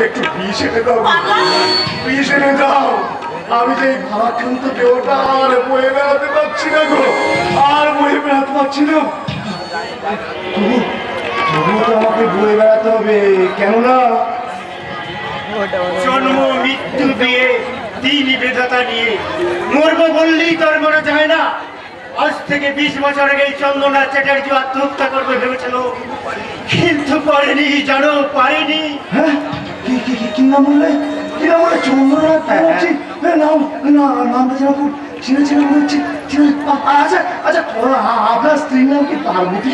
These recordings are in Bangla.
একটু বিষ এনে দাও। বিষ এনে দাও। আমি যে ভারাক্রান্ত দেহটা আর বয়ে বেড়াতে পারছি না গো। আর বয়ে বেড়াতে পারছি না। তবু তবুও তো আমাকে বয়ে বেড়াতে হবে কেননা জন্ম মৃত্যু দিয়ে দিন বেদাতা নিয়ে মরব বললেই তোর মনে যায় না। আজ থেকে বিশ বছর আগে এই চন্দনা চ্যাটার্জি আত্মহত্যা করবে ভেবেছিল। কিন্তু পারেনি জানো পারেনি। হ্যাঁ? কি নাম বললে? কি নাম বললে? চন্দ্রনাথ ব্যানার্জি হ্যাঁ নাম না নামটা যেন চিনে চিনে মনে হচ্ছে। আচ্ছা আচ্ছা আপনার স্ত্রীর নাম কি পার্বতী?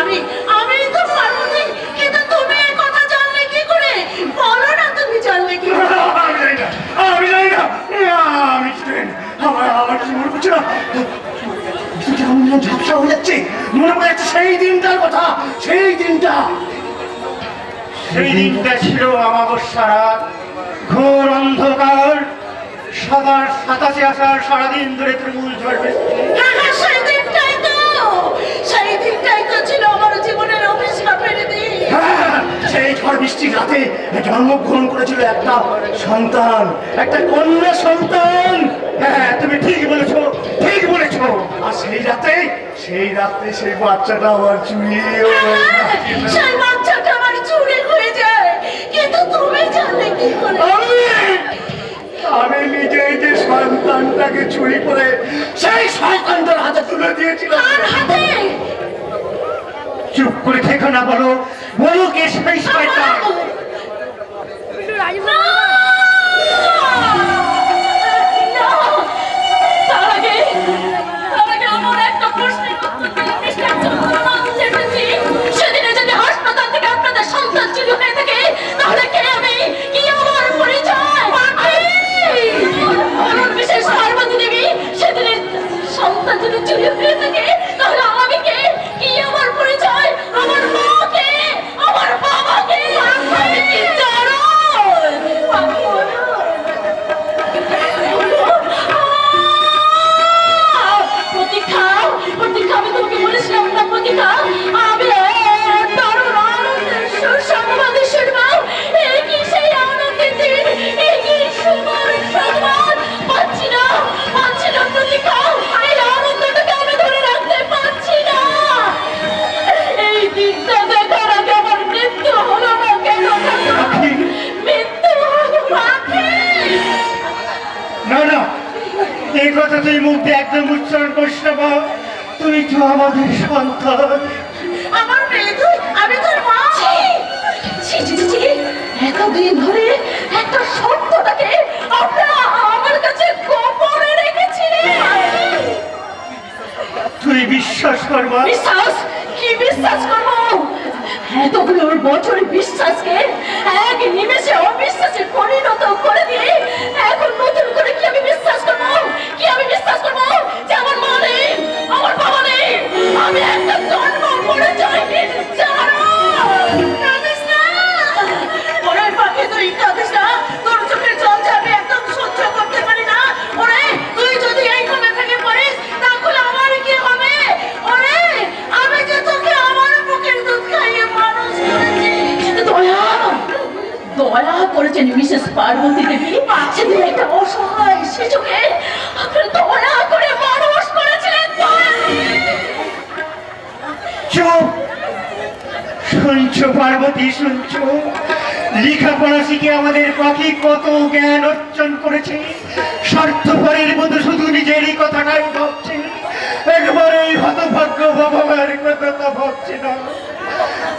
আমি আমি তো পার্বতী। কিন্তু তুমি এই কথা জানলে কি করে? বলো না তুমি জানলে কি আমি জানি না আমি জানি না। না, আমি কিছু জানি না। আমার আমার কিছু মনে না। ঝাপসা হয়ে যাচ্ছে। মনে পড়ে যাচ্ছে সেই দিনটার কথা সেই দিনটা। সেই দিনটা ছিল অমাবস্যা রাত। ঘোর অন্ধকার। সবার সাতাশে আসার সারাদিন ধরে তৃণমূল হ্যাঁ হ্যাঁ সেই হ্যাঁ, সেই ঝড় বৃষ্টির রাতে জন্মগ্রহণ করেছিল একটা সন্তান একটা কন্যা সন্তান। হ্যাঁ তুমি ঠিক বলেছ ঠিক বলেছ। আর সেই রাতে সেই রাতে সেই বাচ্চাটা আমার চুরি চুপ করে থেকো না বলো। বলো কে সেই শয়তান তুই তো আমাদের সন্তান। আমার মেয়ে তুই আমি তোর মা। এতদিন ধরে একটা সত্যটাকে আপনারা আমার কাছে গোপনে রেখেছিলেন তুই বিশ্বাস কর মা। বিশ্বাস? কি বিশ্বাস করব? এতগুলো বছর বিশ্বাসকে করেছেন মিসেস পার্বতী দেবী সেদিন একটা অসহায় শিশুকে দয়া করে মানুষ করেছিলেন। শুনছো পার্বতী, শুনছো? লেখাপড়া শিখে আমাদের পাখি কত জ্ঞান অর্জন করেছে। স্বার্থপরের মতো শুধু নিজেরই কথাটাই ভাবছে। একবারে হতভাগ্য কথা তো ভাবছে না।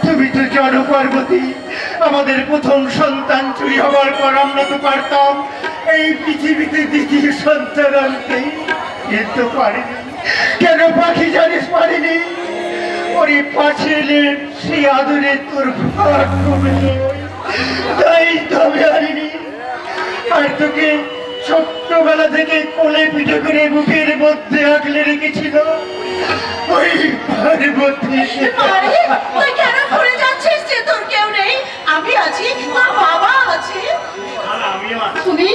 তুমি তো জানো পার্বতী আমাদের প্রথম সন্তান চুরি হওয়ার পর আমরা তো পারতাম। এই পৃথিবীতে দ্বিতীয় সন্তান আনতে। কিন্তু পারিনি। কেন পাখি জানিস পারিনি? ওরে পাছেলে, সেই আদরে তোর কমে। তাই তবে আনিনি। আর তোকে ছোট্টবেলা থেকে কোলে পিঠে করে বুকের মধ্যে আগলে রেখেছিল। ওই পার্বতী আরে আছি তোর বাবা আছে আর আমিও আছি। তুমি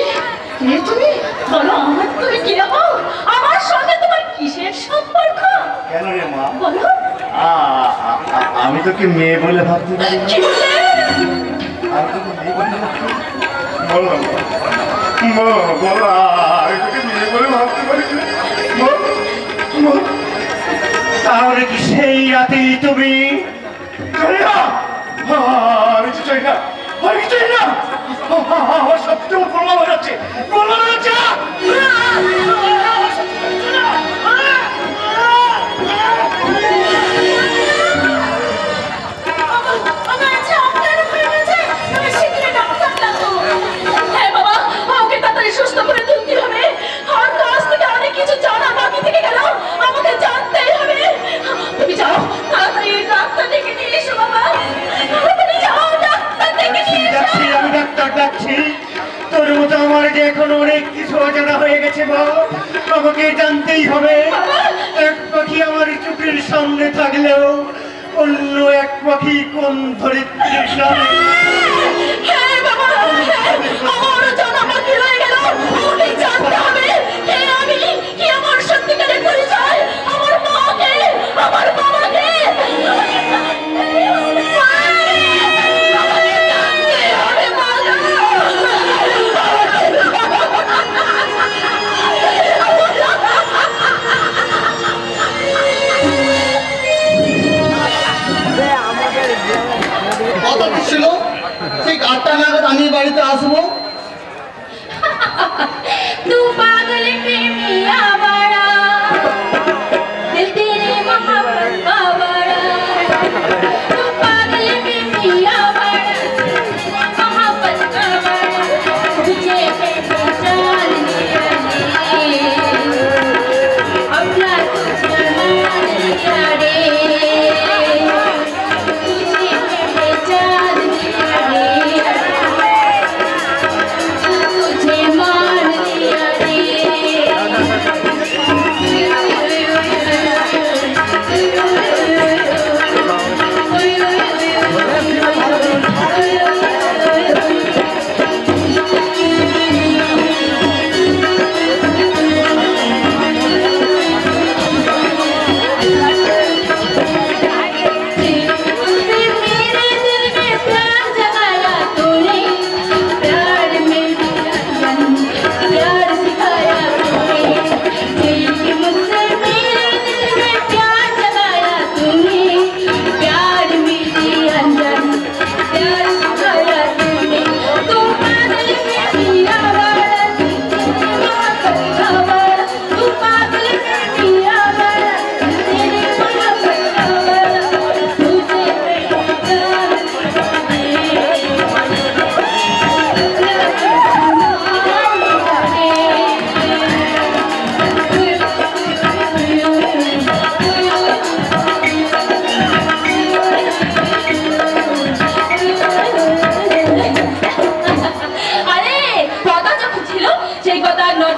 কে তুমি বলো আমার তুমি কীরকম আমার সঙ্গে তোমার কিসের সম্পর্ক কেন রে মা বলো আমি তোকে মেয়ে বলে ভাবতে পারি। কি বলে তোকে বল মা বল আর তোকে বিয়ে করে ভাবতে পারি। বল, বল। তাহলে কি সেই রাতেই তুমি আমি কিছু চাই না আমি চাই না আমার সত্যি প্রমাণ হয়ে যাচ্ছে। প্রমাণ হয়ে যাচ্ছে। অজানা হয়ে গেছে আমাকে জানতেই হবে, এক পাখি আমার চোখের সামনে থাকলেও অন্য এক পাখি কোন ধরিত্রীর সামনে?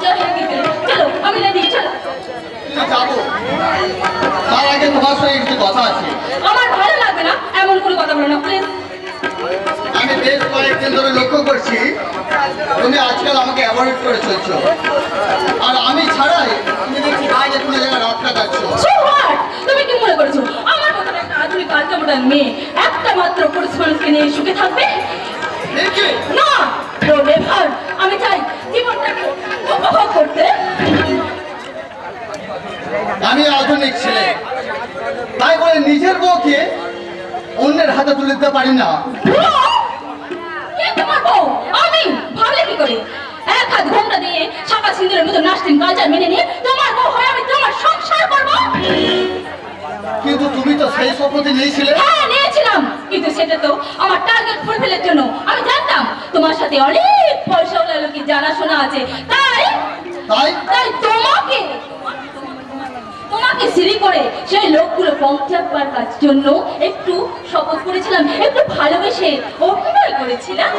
চলো আমি লেডি চলো। যাব। তার আগে তোমার সঙ্গে কিছু কথা আছে। আমার ভালো লাগবে না এমন কোনো কথা বলো না প্লিজ আমি বেশ কয়েকদিন ধরে লক্ষ্য করছি তুমি আজকাল আমাকে অ্যাভয়েড করে চলছো। আর আমি ছাড়াই তুমি দেখছি বাইরে কোনো জায়গায় রাত কাটাচ্ছ। তুমি কি মনে করেছ? আমার মতন একটা আধুনিক আলটা মেয়ে একটা মাত্র পুরুষ মানুষকে নিয়ে সুখে থাকবে? না! আমি চাই জীবনটাকে উপভোগ করতে। আমি আধুনিক ছেলে। তাই বলে নিজের বউকে অন্যের হাতে তুলে দিতে পারি না। তোমার বউ? আমি? ভাবলে কি করে? এক হাত ঘোমটা দিয়ে মতো কালচার মেনে নিয়ে তোমার বউ হয়ে আমি তোমার সংসার করব? কিন্তু তুমি তো সেই শপথে নিয়েছিলে হ্যাঁ নিয়েছিলাম। কিন্তু সেটা তো আমার টার্গেট ফুলফিলের জন্য আমি জানতাম তোমার সাথে অনেক পয়সাওয়ালা লোকের জানাশোনা আছে। তাই? তাই? তাই তোমাকে তোমাকে সিঁড়ি করে সেই লোকগুলো পৌঁছাবার কাজ জন্য একটু শপথ করেছিলাম একটু ভালোবেসে অভিনয় করেছিলাম।